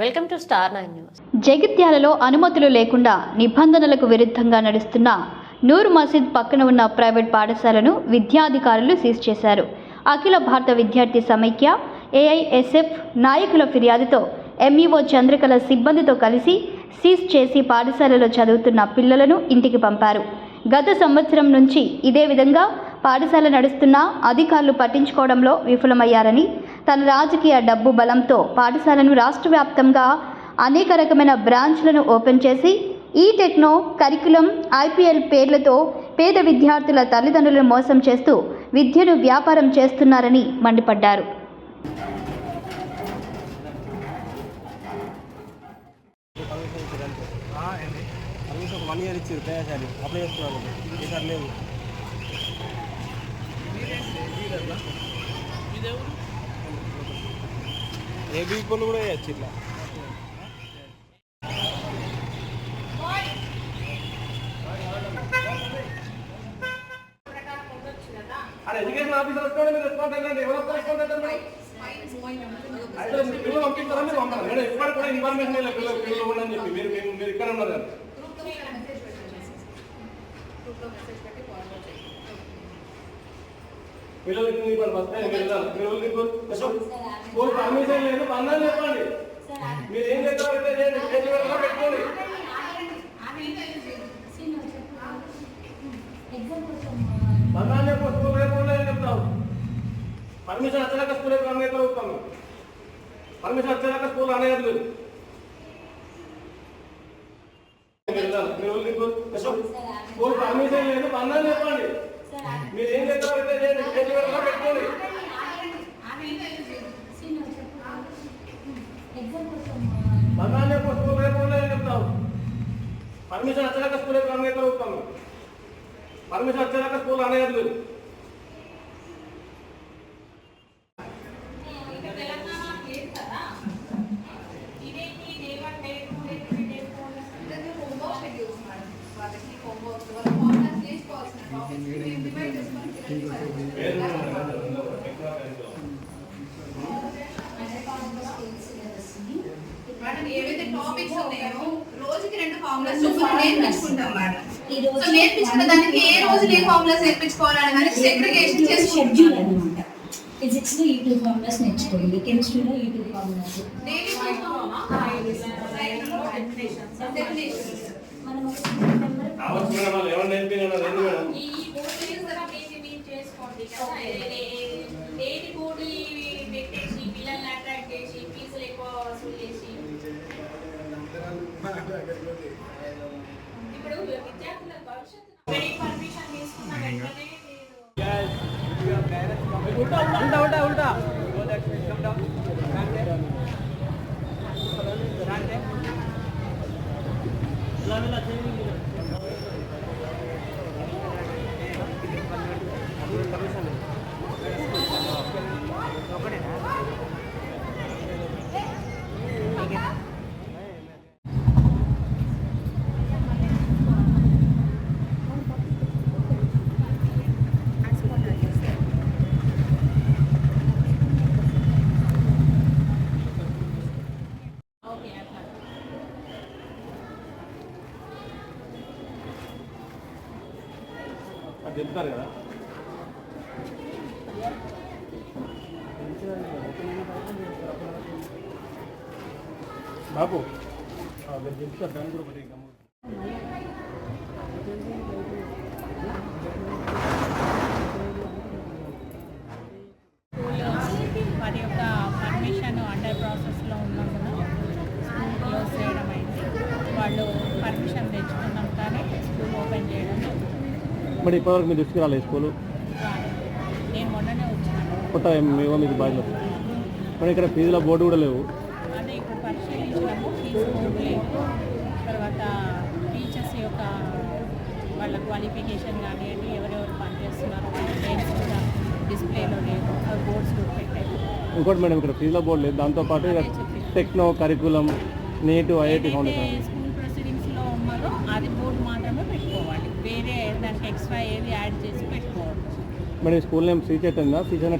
Welcome to star nine news జగిత్యాలలో అనుమతులు లేకుండా నిబంధనలకు విరుద్ధంగా నడుస్తున్న నూర్ మసీద్ పక్కన ఉన్న ప్రైవేట్ పాఠశాలను విద్యాధికారులు సీజ్ చేశారు. అఖిల భారత విద్యార్థి సమైక్య ఏఐఎస్ఎఫ్ నాయకుల ఫిర్యాదుతో ఎంఈఓ చంద్రకళ సిబ్బందితో కలిసి సీజ్ చేసి పాఠశాలలో చదువుతున్న పిల్లలను ఇంటికి పంపారు. గత సంవత్సరం నుంచి ఇదే విధంగా పాఠశాల నడుస్తున్నా అధికారులు పట్టించుకోవడంలో విఫలమయ్యారని తన రాజకీయ డబ్బు బలంతో పాఠశాలను రాష్ట్ర వ్యాప్తంగా అనేక రకమైన బ్రాంచ్లను ఓపెన్ చేసి ఈ టెక్నో కరికులం ఐపీఎల్ పేర్లతో పేద విద్యార్థుల తల్లిదండ్రులను మోసం చేస్తూ విద్యను వ్యాపారం చేస్తున్నారని మండిపడ్డారు. వన్ ఇయర్ ఇచ్చారు అప్లై ఈసారి లేదు ఏ బీపీలు కూడా వేయచ్చు ఇట్లా. అరే ఎడ్యుకేషన్ ఆఫీసర్ వస్తున్నాడు మీరు రెస్పాన్స్ అయ్యండి ఎవరు వస్తారు రెస్పాన్స్ అవుతారు పిల్లలు పంపిస్తారా మీరు పంపాలి. మేడం ఎప్పుడు కూడా ఇన్ఫర్మేషన్ లేదు పిల్లలు పిల్లలు చెప్పి. మీరు మీరు ఇక్కడ ఉన్నారు పిల్లలకి ఫస్ట్ టైం మీరు వెళ్ళాలి ఇప్పుడు స్కూల్ పర్మిషన్ లేదు. బంధాలు చెప్పండి. మీరు ఏం చేస్తారో అయితే చేయండి. స్టేజ్ పెట్టాలో పెట్టుకోండి. చెప్పు. స్కూల్ రేపు ఉండని చెప్తావు. పర్మిషన్ వచ్చాక స్కూల్ రన్ అయితే అవుతాము పర్మిషన్ వచ్చాక స్కూల్ లేదు మీరు వెళ్ళి ఇప్పుడు స్కూల్ పర్మిషన్ లేదు. బంధాలు చెప్పండి. మీరు ఏం చేస్తారో అయితే చేయండి స్టేజ్ పెట్టుకోండి. బంధాలు స్కూల్ రేపు చెప్తావు? పర్మిషన్ వచ్చాక స్కూల్ రేపు రన్ అయితే అవుతాము పర్మిషన్ వచ్చాక స్కూల్ అనేది మేడం ఏవైతే టాపిక్స్ ఉన్నాయో? రోజుకి రెండు ఫార్ములాస్ చొప్పున నేర్పించుకుంటాం మేడం సో నేర్పించుకున్న దానికి ఏ రోజు ఏ ఫార్ములాస్ నేర్పించుకోవాలనే దానికి సెగ్రిగేషన్ షెడ్యూల్ చేసుకుంటాం. అనమాట ఫిజిక్స్లో ఈ టూ ఫార్ములాస్ నేర్చుకోండి కెమిస్ట్రీలో ఈ టూ ఫార్ములాస్ డైలీ మనం ఒక సింగిల్ నెంబర్ కావచ్చు మేడం వాళ్ళు ఎవరు నేర్పించారు ఏంది మేడం ఈ బోర్డు చేస్తారా మీరు మీరు చేసుకోండి కదా దేని పెట్టేసి పిల్లల్ని అట్రాక్ట్ చేసి ఫీజులు ఎక్కువ వసూలు చేసి ఇప్పుడు విద్యార్థుల భవిష్యత్తు పర్మిషన్ తీసుకున్న వెంటనే ఉల్టా ఉల్టా ఉల్టా అది కదా. బాబు మీరు చెప్తారు కూడా ఒకటి గమ్ము. వారి యొక్క పర్మిషన్ అండర్ ప్రాసెస్లో ఉన్నందున స్కూల్ క్లోజ్ చేయడం అయింది వాళ్ళు పర్మిషన్ తెచ్చుకున్నాం కానీ స్కూల్ ఓపెన్ చేయడం జరుగుతుంది. మరి ఇప్పటివరకు మీ దృష్టికి రాలేదు స్కూలు? రాలేదు. నేను మొన్ననే వచ్చాను కొత్త ఏమో మీకు బాధ్యత మరి ఇక్కడ ఫీజుల బోర్డు కూడా లేవు. అదే ఇప్పుడు పరిశీలించినాము ఫీజు బోర్డు లేదు తర్వాత టీచర్స్ యొక్క వాళ్ళ క్వాలిఫికేషన్ కానివ్వండి ఎవరెవరు పనిచేస్తున్నారో వాళ్ళ నేమ్స్ కూడా డిస్ప్లేలో లేవు బోర్డ్స్ కూడా పెట్టారు. ఇంకోటి మేడం ఇక్కడ ఫీజుల బోర్డు లేదు. దాంతోపాటు ఇక techno curriculum NEET IIT foundation. School ప్రొసీడింగ్స్లో ఉన్నదో అది బోర్డు మాత్రమే వేరే దానికి ఎక్స్ట్రా ఏది యాడ్ చేసి పెట్టుకోవచ్చు. మరి స్కూల్ నేమ్ శ్రీ చైతన్య శ్రీ చైతన్య